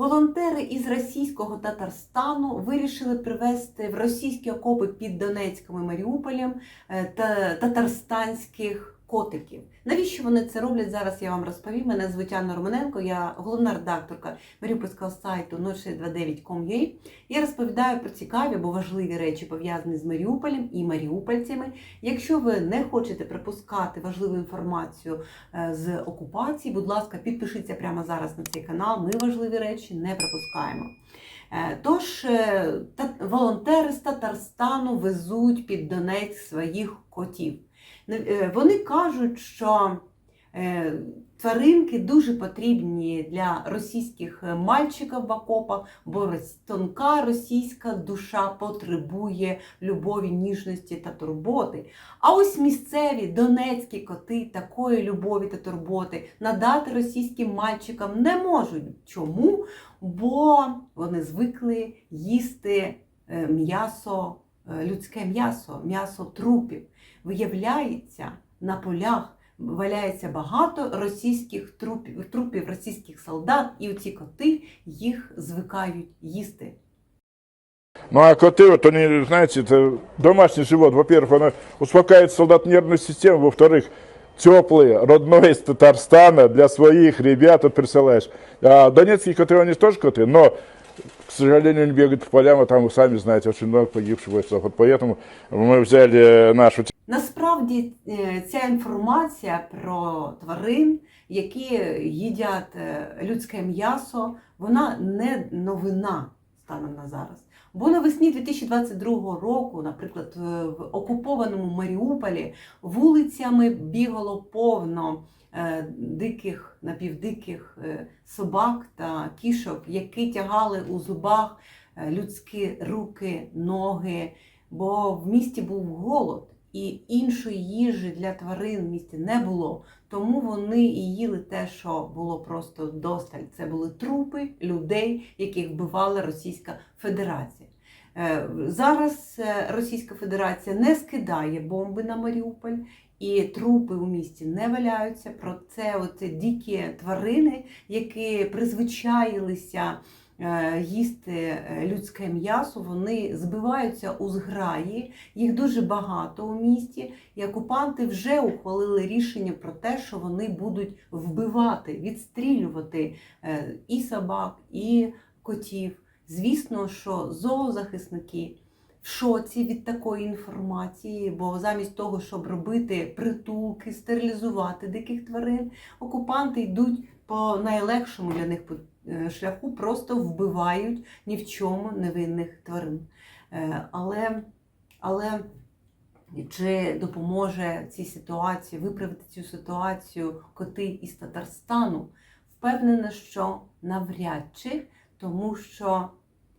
Волонтери із російського Татарстану вирішили привезти в російські окопи під Донецьком і Маріуполем е, та татарстанських котиків. Навіщо вони це роблять? Зараз я вам розповім. Мене звуть Анна Романенко, я головна редакторка маріупольського сайту 0629.com.ua. Я розповідаю про цікаві або важливі речі, пов'язані з Маріуполем і маріупольцями. Якщо ви не хочете пропускати важливу інформацію е, з окупації, будь ласка, підпишіться прямо зараз на цей канал. Ми важливі речі не пропускаємо. Е, Тож е, волонтери з Татарстану везуть під Донецьк своїх котів. Е, Вони кажуть, що е, тваринки дуже потрібні для російських е, мальчиків в окопах, бо тонка російська душа потребує любові, ніжності та турботи. А ось місцеві донецькі коти такої любові та турботи надати російським мальчикам не можуть. Чому? Бо вони звикли їсти м'ясо, людське м'ясо, м'ясо трупів Виявляється, на полях валяється багато російських трупів, трупів російських солдат, і ці коти їх звикають їсти. Ну а коты, вот они, знаете, это домашний живот. Во-первых, он успокаивает солдат нервную систему. Во-вторых, теплый, родной из Татарстана для своих ребят вот присылаешь. А донецкие коты, они тоже коты, но, к сожалению, они бегают по полям, а там, вы сами знаете, очень много погибших бойцов. Вот поэтому мы взяли нашу Насправді е, ця інформація про тварин, які їдять е, людське м'ясо, вона не новина станом на зараз. Бо навесні 2022 року, наприклад, в окупованому Маріуполі вулицями бігало повно е, диких напівдиких собак та кішок, які тягали у зубах людські руки, ноги, бо в місті був голод. І іншої їжі для тварин в місті не було, тому вони і їли те, що було просто досталь. Це були трупи людей, яких вбивала Російська Федерація. Е, Зараз е, Російська Федерація не скидає бомби на Маріуполь, і трупи у місті не валяються. Про це оце дикі тварини, які призвичаїлися їсти е, людське м'ясо, вони збиваються у зграї. Їх дуже багато у місті, і окупанти вже ухвалили рішення про те, що вони будуть вбивати, відстрілювати е, і собак, і котів. Звісно, що зоозахисники в шоці від такої інформації, бо замість того, щоб робити притулки, стерилізувати диких тварин, окупанти йдуть по найлегшому для них е, шляху, просто вбивають ні в чому невинних тварин. Е, Але, але чи допоможе цій ситуації виправити цю ситуацію коти із Татарстану? Впевнена, що навряд чи, тому що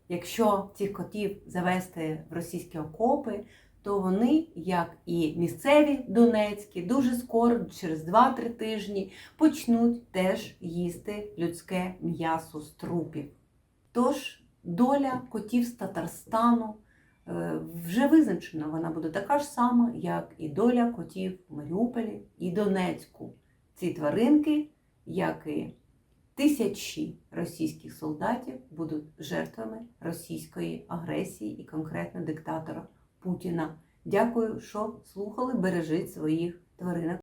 якщо цих котів завести в російські окопи, то вони, як і місцеві донецькі, дуже скоро, через 2-3 тижні, почнуть теж їсти людське м'ясо з трупів. Тож доля котів з Татарстану е, вже визначена. Вона буде така ж сама, як і доля котів в Маріуполі і Донецьку. Ці тваринки, як і тисячі російських солдатів, будуть жертвами російської агресії і конкретно диктатора Путіна. Дякую, що слухали. Бережіть своїх тваринок.